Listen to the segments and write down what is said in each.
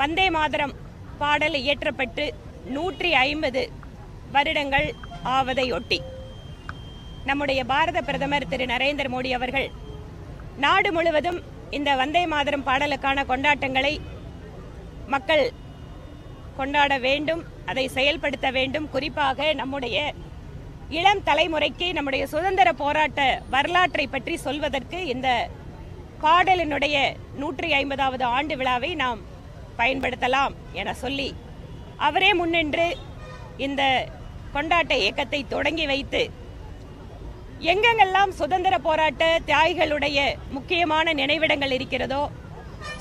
வந்தே மாதரம் பாடல் இயற்றப்பட்டு நூற்றி ஐம்பது வருடங்கள் ஆவதையொட்டி. நம்முடைய பாரத பிரதமர் திரு நரேந்திர மோடி அவர்கள் நாடு முழுவதும் இந்த வந்தே மாதரம் பாடலுக்கான கொண்டாட்டங்களை மக்கள் கொண்டாட வேண்டும் அதை செயல்படுத்த வேண்டும். குறிப்பாக நம்முடைய இளம் தலைமுறைக்கு நம்முடைய சுதந்திர போராட்ட வரலாற்றை பற்றி சொல்வதற்கு இந்த பாடலினுடைய நூற்றி ஐம்பதாவது ஆண்டு விழாவை நாம் பயன்படுத்தலாம் என சொல்லி அவரே முன்னின்று இந்த கொண்டாட்ட இயக்கத்தை தொடங்கி வைத்து எங்கெங்கெல்லாம் சுதந்திர போராட்ட தியாகிகளுடைய முக்கியமான நினைவிடங்கள் இருக்கிறதோ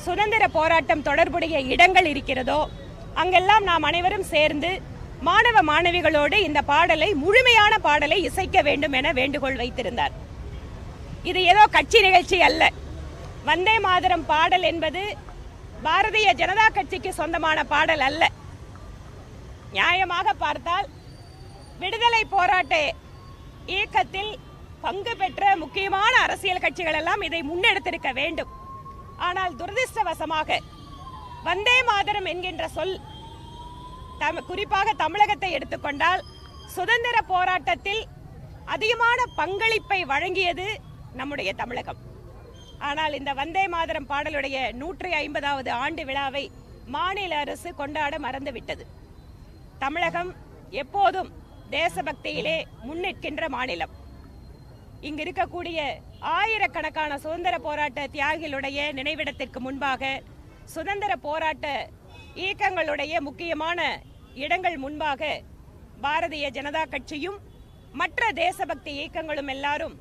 சுதந்திர போராட்டம் தொடர்புடைய இடங்கள் இருக்கிறதோ அங்கெல்லாம் நாம் அனைவரும் சேர்ந்து மாணவ மாணவிகளோடு இந்த பாடலை முழுமையான பாடலை இசைக்க வேண்டும் என வேண்டுகோள் வைத்திருந்தார். இது ஏதோ கட்சி நிகழ்ச்சி அல்ல. வந்தே மாதரம் பாடல் என்பது பாரதிய ஜனதா கட்சிக்கு சொந்தமான பாடல் அல்ல. நியாயமாக பார்த்தால் விடுதலை போராட்ட இயக்கத்தில் பங்கு பெற்ற முக்கியமான அரசியல் கட்சிகள் எல்லாம் இதை முன்னெடுத்திருக்க வேண்டும். ஆனால் துரதிர்ஷ்டவசமாக வந்தே மாதரம் என்கின்ற சொல் தம் குறிப்பாக தமிழகத்தை எடுத்துக்கொண்டால் சுதந்திர போராட்டத்தில் அதிகமான பங்களிப்பை வழங்கியது நம்முடைய தமிழகம். ஆனால் இந்த வந்தே மாதரம் பாடலுடைய நூற்றி ஐம்பதாவது ஆண்டு விழாவை மாநில அரசு கொண்டாட மறந்துவிட்டது. தமிழகம் எப்போதும் தேசபக்தியிலே முன்னிற்கின்ற மாநிலம். இங்கு இருக்கக்கூடிய ஆயிரக்கணக்கான சுதந்திர போராட்ட தியாகிகளுடைய நினைவிடத்திற்கு முன்பாக சுதந்திர போராட்ட இயக்கங்களுடைய முக்கியமான இடங்கள் முன்பாக பாரதிய ஜனதா கட்சியும் மற்ற தேசபக்தி இயக்கங்களும் எல்லாரும்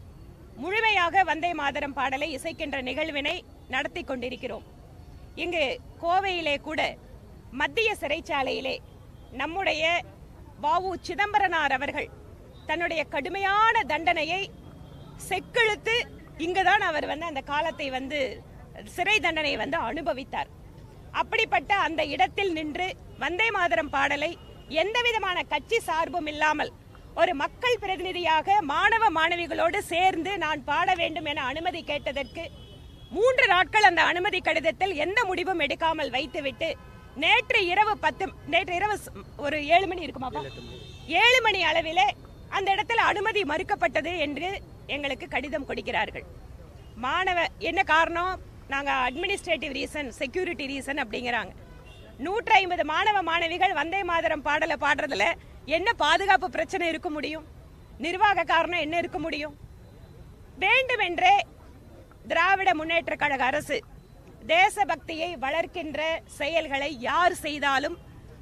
முழுமையாக வந்தே மாதரம் பாடலை இசைக்கின்ற நிகழ்வினை நடத்தி கொண்டிருக்கிறோம். இங்கு கோவையிலே கூட மத்திய சிறைச்சாலையிலே நம்முடைய வாவு சிதம்பரனார் அவர்கள் தன்னுடைய கடுமையான தண்டனையை செக்கெழுத்து இங்குதான் அவர் வந்து அந்த காலத்தை வந்து சிறை தண்டனை வந்து அனுபவித்தார். அப்படிப்பட்ட அந்த இடத்தில் நின்று வந்தே மாதரம் பாடலை எந்த விதமான கட்சி சார்பும் இல்லாமல் ஒரு மக்கள் பிரதிநிதியாக மாணவ மாணவிகளோடு சேர்ந்து நான் பாட வேண்டும் என அனுமதி கேட்டதற்கு மூன்று நாட்கள் அந்த அனுமதி கடிதத்தில் எந்த முடிவும் எடுக்காமல் வைத்துவிட்டு நேற்று இரவு பத்து நேற்று இரவு ஒரு ஏழு மணி இருக்குமாப்பா ஏழு மணி அளவிலே அந்த இடத்துல அனுமதி மறுக்கப்பட்டது என்று எங்களுக்கு கடிதம் கொடுக்கிறார்கள். மாணவ என்ன காரணம்? நாங்கள் அட்மினிஸ்ட்ரேட்டிவ் ரீசன் செக்யூரிட்டி ரீசன் அப்படிங்கிறாங்க. நூற்றி ஐம்பது மாணவ மாணவிகள் வந்தே மாதரம் பாடலை பாடுறதுல என்ன பாதுகாப்பு பிரச்சனை இருக்க முடியும்? நிர்வாக காரணம் என்ன இருக்க முடியும்? வேண்டுமென்றே திராவிட முன்னேற்ற கழக அரசு தேசபக்தியை வளர்க்கின்ற செயல்களை யார் செய்தாலும்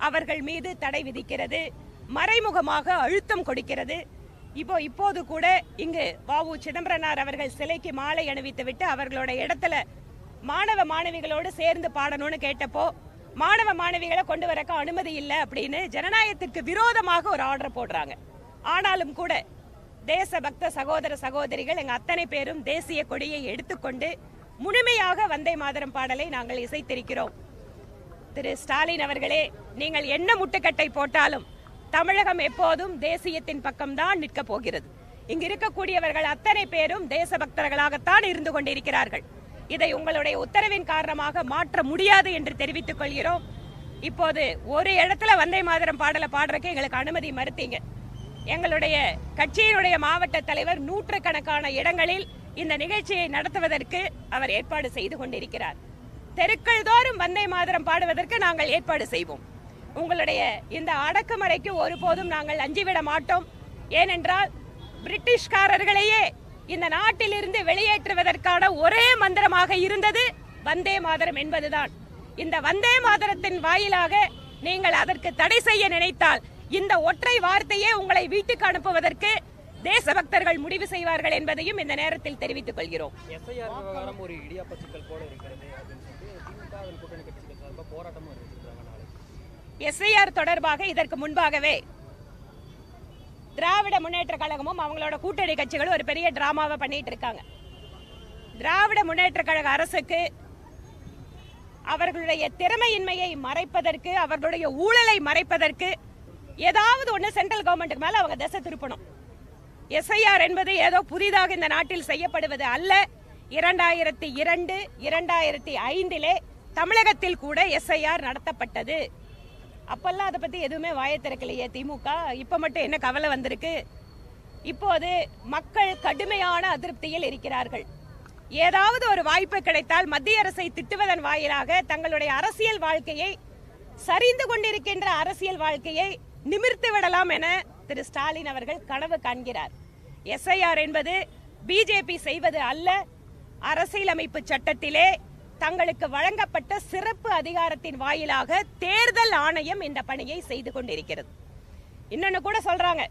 அவர்கள் மீது தடை விதிக்கிறது மறைமுகமாக அழுத்தம் கொடுக்கிறது. இப்போ இப்போது கூட இங்கு வாவு சிதம்பரனார் அவர்கள் சிலைக்கு மாலை அணிவித்து விட்டு அவர்களோட இடத்துல மாணவ மாணவிகளோடு சேர்ந்து பாடணும்னு கேட்டப்போ மாணவ மாணவிகளை கொண்டு வரக்க அனுமதி இல்லை அப்படின்னு ஜனநாயகத்திற்கு விரோதமாக ஒரு ஆர்டர் போடுறாங்க. ஆனாலும் கூட தேசபக்த சகோதர சகோதரிகள் எங்கள் அத்தனை பேரும் தேசிய கொடியை எடுத்துக்கொண்டு முழுமையாக வந்தே மாதரம் பாடலை நாங்கள் இசைத்திருக்கிறோம். திரு ஸ்டாலின் அவர்களே நீங்கள் என்ன முட்டுக்கட்டை போட்டாலும் தமிழகம் எப்போதும் தேசியத்தின் பக்கம்தான் நிற்க போகிறது. இங்கு இருக்கக்கூடியவர்கள் அத்தனை பேரும் தேசபக்தர்களாகத்தான் இருந்து கொண்டிருக்கிறார்கள். இதை உங்களுடைய உத்தரவின் காரணமாக மாற்ற முடியாது என்று தெரிவித்துக் கொள்கிறோம். இப்போது ஒரு இடத்துல வந்தே மாதரம் பாடலை பாடுறதுக்கு எங்களுக்கு அனுமதி மறுத்தீங்க. எங்களுடைய கட்சியினுடைய மாவட்ட தலைவர் நூற்றுக்கணக்கான இடங்களில் இந்த நிகழ்ச்சியை நடத்துவதற்கு அவர் ஏற்பாடு செய்து கொண்டிருக்கிறார். தெருக்கள் தோறும் வந்தே மாதரம் பாடுவதற்கு நாங்கள் ஏற்பாடு செய்வோம். உங்களுடைய இந்த அடக்குமுறைக்கு ஒருபோதும் நாங்கள் அஞ்சிவிட மாட்டோம். ஏனென்றால் பிரிட்டிஷ்காரர்களையே இந்த நாட்டிலிருந்து வெளியேற்றுவதற்கான ஒரே மந்திரமாக இருந்தது வந்தே மாதரம் என்பதுதான். இந்த வந்தே மாதரத்தின் வாயிலாக நீங்கள் அதற்கு தடை செய்ய நினைத்தால் இந்த ஒற்றை வார்த்தையே உங்களை வீட்டுக்கு அனுப்புவதற்கு தேசபக்தர்கள் முடிவு செய்வார்கள் என்பதையும் இந்த நேரத்தில் தெரிவித்துக் கொள்கிறோம். எஸ்ஐஆர் தொடர்பாக இதற்கு முன்பாகவே திராவிட முன்னேற்ற கழகமும் அவங்களோட கூட்டணி கட்சிகளும் ஒரு பெரிய டிராமாவை பண்ணிட்டு இருக்காங்க. திராவிட முன்னேற்ற கழக அரசுக்கு அவர்களுடைய திறமையின்மையை மறைப்பதற்கு அவர்களுடைய ஊழலை மறைப்பதற்கு ஏதாவது ஒன்று சென்ட்ரல் கவர்மெண்ட்டுக்கு மேலே அவங்க திசை திருப்பணும். எஸ்ஐஆர் என்பது ஏதோ புதிதாக இந்த நாட்டில் செய்யப்படுவது அல்ல. இரண்டாயிரத்தி இரண்டு இரண்டாயிரத்தி ஐந்திலே தமிழகத்தில் கூட எஸ்ஐஆர் நடத்தப்பட்டது. அப்போல்லாம் அதை பற்றி எதுவுமே வாயை திறக்கலையே திமுக? இப்போ மட்டும் என்ன கவலை வந்திருக்கு? இப்போது மக்கள் கடுமையான அதிருப்தியில் இருக்கிறார்கள். ஏதாவது ஒரு வாய்ப்பு கிடைத்தால் மத்திய அரசை திட்டுவதன் வாயிலாக தங்களுடைய அரசியல் வாழ்க்கையை சரிந்து கொண்டிருக்கின்ற அரசியல் வாழ்க்கையை நிமிர்த்து விடலாம் என திரு ஸ்டாலின் அவர்கள் கனவு காண்கிறார். எஸ்ஐஆர் என்பது பிஜேபி செய்வது அல்ல அரசியலமைப்பு சட்டத்திலே தங்களுக்கு வழங்கப்பட்ட சிறப்பு அதிகாரத்தின் வாயிலாக தேர்தல் ஆணையம் இந்த பணியை செய்து கொண்டிருக்கிறது. இன்னொன்னு கூட சொல்றாங்க.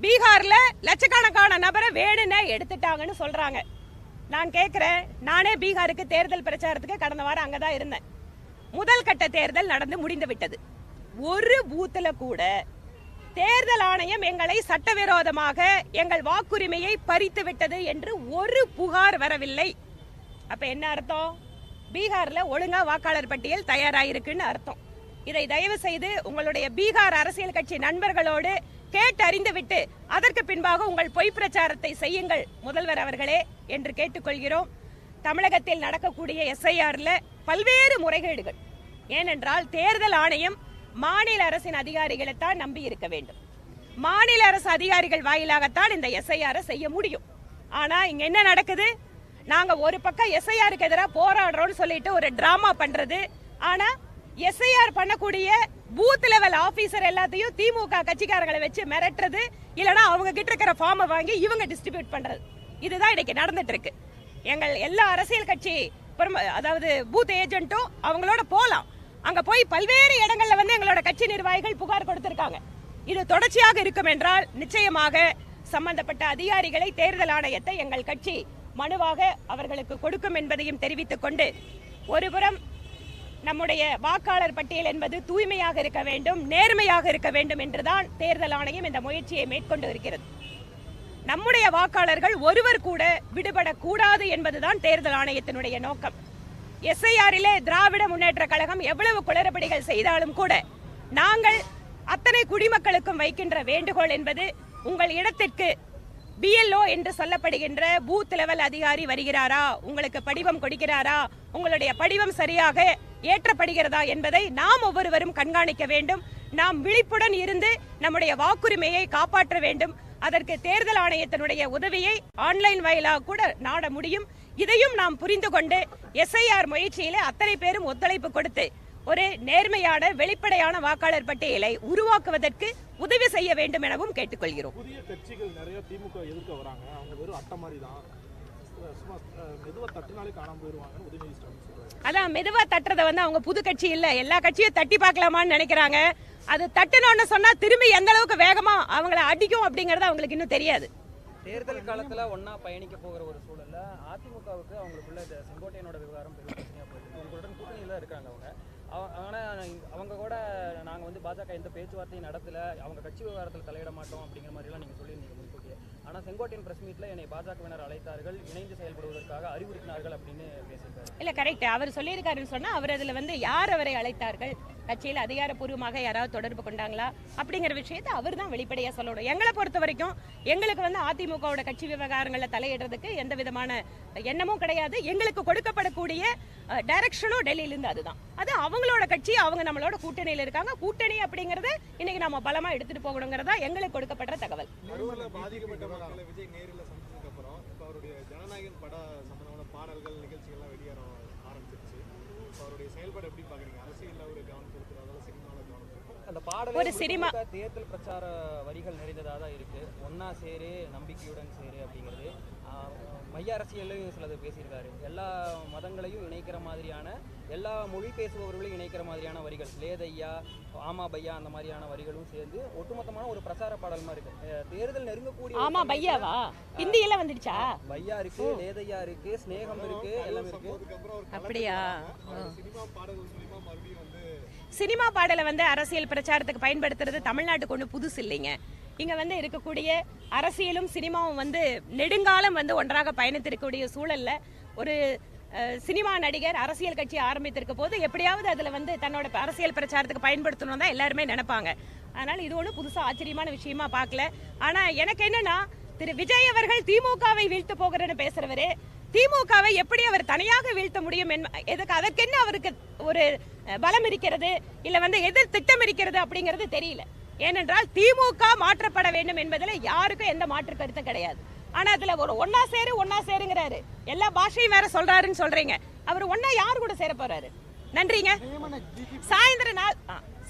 பீகார்ல லட்சக்கணக்கான நபரை வேணும்னே எடுத்துட்டாங்கன்னு சொல்றாங்க. நான் கேட்கிறேன் நானே பீகாருக்கு தேர்தல் பிரச்சாரத்துக்கு கடந்த வாரம் அங்கதான் இருந்தேன். முதல் கட்ட தேர்தல் நடந்து முடிந்து விட்டது. ஒரு பூத்துல கூட தேர்தல் ஆணையம் எங்களை சட்டவிரோதமாக எங்கள் வாக்குரிமையை பறித்து விட்டது என்று ஒரு புகார் வரவில்லை. அப்ப என்ன அர்த்தம்? பீகாரில் ஒழுங்கா வாக்காளர் பட்டியல் தயாராகிருக்குன்னு அர்த்தம். இதை தயவு செய்து உங்களுடைய பீகார் அரசியல் கட்சி நண்பர்களோடு கேட்டறிந்துவிட்டு அதற்கு பின்பாக உங்கள் பொய் பிரச்சாரத்தை செய்யுங்கள் முதல்வர் அவர்களே என்று கேட்டுக்கொள்கிறோம். தமிழகத்தில் நடக்கக்கூடிய எஸ்ஐஆர்ல பல்வேறு முறைகேடுகள். ஏனென்றால் தேர்தல் ஆணையம் மாநில அரசின் அதிகாரிகளைத்தான் நம்பி இருக்க வேண்டும். மாநில அரசு அதிகாரிகள் வாயிலாகத்தான் இந்த எஸ்ஐஆரை செய்ய முடியும். ஆனா இங்க என்ன நடக்குது? நாங்க ஒரு பக்கம் எஸ்ஐஆருக்கு எதிராக போராடுறோம்னு சொல்லிட்டு ஒரு டிராமா பண்றது. ஆனா எஸ்ஐஆர் பண்ணக்கூடிய பூத் லெவல் ஆபீசர் எல்லாத்தையும் திமுக கட்சிக்காரங்களை வச்சு மிரட்டுறது. இல்லைன்னா அவங்க கிட்ட இருக்கிற ஃபார்மை வாங்கி இவங்க டிஸ்ட்ரிபியூட் பண்றது. இதுதான் இன்னைக்கு நடந்துட்டு இருக்கு எங்கள் எல்லா அரசியல் கட்சி அதாவது பூத் ஏஜென்ட்டும் அவங்களோட போகலாம் அங்க போய் பல்வேறு இடங்கள்ல வந்து எங்களோட கட்சி நிர்வாகிகள் புகார் கொடுத்திருக்காங்க. இது தொடர்ச்சியாக இருக்கும் என்றால் நிச்சயமாக சம்பந்தப்பட்ட அதிகாரிகளை தேர்தல் ஆணையத்தை எங்கள் கட்சி மனுவாக அவர்களுக்கு கொடுக்கும் என்பதையும் தெரிவித்துக் கொண்டு ஒருபுறம் நம்முடைய வாக்காளர் பட்டியல் என்பது தூய்மையாக இருக்க வேண்டும் நேர்மையாக இருக்க வேண்டும் என்றுதான் தேர்தல் ஆணையம் இந்த முயற்சியை மேற்கொண்டு இருக்கிறது. நம்முடைய வாக்காளர்கள் ஒருவர் கூட விடுபடக்கூடாது என்பதுதான் தேர்தல் ஆணையத்தினுடைய நோக்கம். எஸ்ஐஆரிலே திராவிட முன்னேற்ற கழகம் எவ்வளவு குளறுபடிகள் செய்தாலும் கூட நாங்கள் அத்தனை குடிமக்களுக்கும் வைக்கின்ற வேண்டுகோள் என்பது உங்கள் இடத்திற்கு பிஎல்ஓ என்று சொல்லப்படுகின்ற பூத் லெவல் அதிகாரி வருகிறாரா? உங்களுக்கு படிவம் கொடுக்கிறாரா? உங்களுடைய படிவம் சரியாக ஏற்றப்படுகிறதா என்பதை நாம் ஒவ்வொருவரும் கண்காணிக்க வேண்டும். நாம் விழிப்புடன் இருந்து நம்முடைய வாக்குரிமையை காப்பாற்ற வேண்டும். அதற்கு தேர்தல் ஆணையத்தினுடைய உதவியை ஆன்லைன் வாயிலாக கூட நாட முடியும். இதையும் நாம் புரிந்து கொண்டு எஸ்ஐஆர் முயற்சியில அத்தனை பேரும் ஒத்துழைப்பு கொடுத்து ஒரு நேர்மையான வெளிப்படையான வாக்காளர் பட்டியலை உருவாக்குவதற்கு உதவி செய்ய வேண்டும் எனவும் கேட்டுக்கொள்கிறோம். புதிய கட்சிகள் நிறைய திமுக எதிர்க்க வராங்க. அவங்க வெறும் அட்டை மாதிரி தான் அதான் மெதுவா தட்டுறத வந்து அவங்க புது கட்சி இல்ல. எல்லா கட்சியும் தட்டி பார்க்கலாமான்னு நினைக்கிறாங்க. அது தட்டுனோன்னு சொன்னா திரும்பி எந்த அளவுக்கு வேகமா அவங்கள அடிக்கும் அப்படிங்கறது அவங்களுக்கு இன்னும் தெரியாது. தேர்தல் காலத்துல ஒண்ணா பயணிக்க போகிற ஒரு சூழல்ல அதிமுகவுக்கு அவங்களுக்குள்ள செங்கோட்டையனோட விவகாரம் பெரிய பிரச்சனையா போயிட்டு உங்களுடன் கூட்டணியில இருக்காங்க அவங்க. அவ- அவங்க கூட நாங்கள் வந்து பாஜக எந்த பேச்சுவார்த்தையும் நடத்தலை. அவங்க கட்சி விவகாரத்தில் தலையிட மாட்டோம் அப்படிங்கிற மாதிரிலாம் நீங்கள் சொல்லியிருந்தீங்க முன்கூட்டியே. ஆனால் செங்கோட்டையின் பிரஸ் மீட்டில் என்னை பாஜகவினர் அழைத்தார்கள். இணைந்து செயல்படுவதற்காக அறிவுறுத்தினார்கள் அப்படின்னு பேசியிருக்காரு. இல்லை கரெக்ட் அவர் சொல்லியிருக்காருன்னு சொன்னால் அவர் அதில் வந்து யார் அவரை அழைத்தார்கள்? கட்சியில் அதிகாரப்பூர்வமாக யாராவது தொடர்பு கொண்டாங்களா? அப்படிங்கிற விஷயத்தை அவர் தான் வெளிப்படையாக சொல்லணும். எங்களை பொறுத்த வரைக்கும் எங்களுக்கு வந்து அதிமுகவோட கட்சி விவகாரங்களில் தலையிடுறதுக்கு எந்த விதமான எண்ணமும் கிடையாது. எங்களுக்கு கொடுக்கப்படக்கூடிய டைரக்ஷனும் டெல்லியில இருந்து அதுதான். அது அவங்களோட கட்சி அவங்க நம்மளோட கூட்டணியில இருக்காங்க. கூட்டணி அப்படிங்கறது இன்னைக்கு நம்ம பலமா எடுத்துட்டு போகணுங்கிறதா எங்களுக்கு கொடுக்கப்படுற தகவல். பாதிக்கப்பட்ட விஜய் நேரில் அப்புறம் இப்போ அவருடைய பட சம்பந்தமான பாடல்கள் நிகழ்ச்சிகள்லாம் வெளியேறும். அவருடைய செயல்பாடு எப்படி பாக்குறீங்க? அரசியல்ல ஒரு கவனம் செலுத்துறதால சினிமாவில் கவனம்? அந்த பாடலே ஒரு சினிமா- தேர்தல் பிரச்சார வரிகள் நிறைந்ததாக தான் இருக்கு. ஒன்னா சேரு நம்பிக்கையுடன் சேரு அப்படிங்கிறது. மைய அரசியலையும் சிலது பேசியிருக்காரு. எல்லா மதங்களையும் இணைக்கிற மாதிரியான எல்லா மொழி பேசுபவர்களையும் இணைக்கிற மாதிரியான வரிகள் லேதையா ஆமா பையா அந்த மாதிரியான வரிகளும் சேர்ந்து ஒட்டுமொத்தமான ஒரு பிரச்சார பாடல் மாதிரி இருக்கு. தேர்தல் நெருங்கக்கூடிய ஆமா பையாவா ஹிந்தியில வந்துடுச்சா? பையா இருக்கு லேதையா இருக்கு ஸ்நேகம் இருக்கு எல்லாமே இருக்கு. அப்படியா? சினிமா பாடலை வந்து அரசியல் பிரச்சாரத்துக்கு பயன்படுத்துறது தமிழ்நாட்டுக்கு ஒன்று புதுசு இல்லைங்க. இங்க வந்து இருக்கக்கூடிய அரசியலும் சினிமாவும் வந்து நெடுங்காலம் வந்து ஒன்றாக பயணித்திருக்கக்கூடிய சூழல்ல ஒரு சினிமா நடிகர் அரசியல் கட்சி ஆரம்பித்திருக்க போது எப்படியாவது அதுல வந்து தன்னோட அரசியல் பிரச்சாரத்துக்கு பயன்படுத்தணும் தான் எல்லாருமே நினைப்பாங்க. அதனால இது ஒன்றும் புதுசா ஆச்சரியமான விஷயமா பார்க்கல. ஆனா எனக்கு என்னன்னா திரு விஜய் அவர்கள் திமுகவை வீழ்த்து போகிறேன்னு பேசுறவரு திமுகவை எப்படி அவர் தனியாக வீழ்த்த முடியும் எதுக்கு அதற்கென்ன அவருக்கு ஒரு பலம் இருக்கிறது இல்ல வந்து எதிர் திட்டம் இருக்கிறது அப்படிங்கிறது தெரியல. ஏனென்றால் திமுக மாற்றப்பட வேண்டும் என்பதில் யாருக்கும் எந்த மாற்று கருத்தும் கிடையாது. ஆனா அதுல ஒரு ஒன்னா சேரு ஒன்னா சேருங்கிறாரு. எல்லா பாஷையும் வேற சொல்றாருன்னு சொல்றீங்க. அவர் ஒன்னா யார் கூட சேர போறாரு? நன்றிங்க. சாயந்தரம் நாள்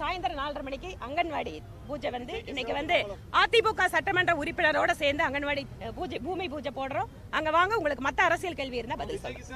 சாயந்தரம் நாலரை மணிக்கு அங்கன்வாடி பூஜை வந்து இன்னைக்கு வந்து அதிமுக சட்டமன்ற உறுப்பினரோட சேர்ந்து அங்கன்வாடி பூஜை பூமி பூஜை போடுறோம். அங்க வாங்க உங்களுக்கு மத்த அரசியல் கேள்வி இருந்தா பதில் சொல்லுங்க.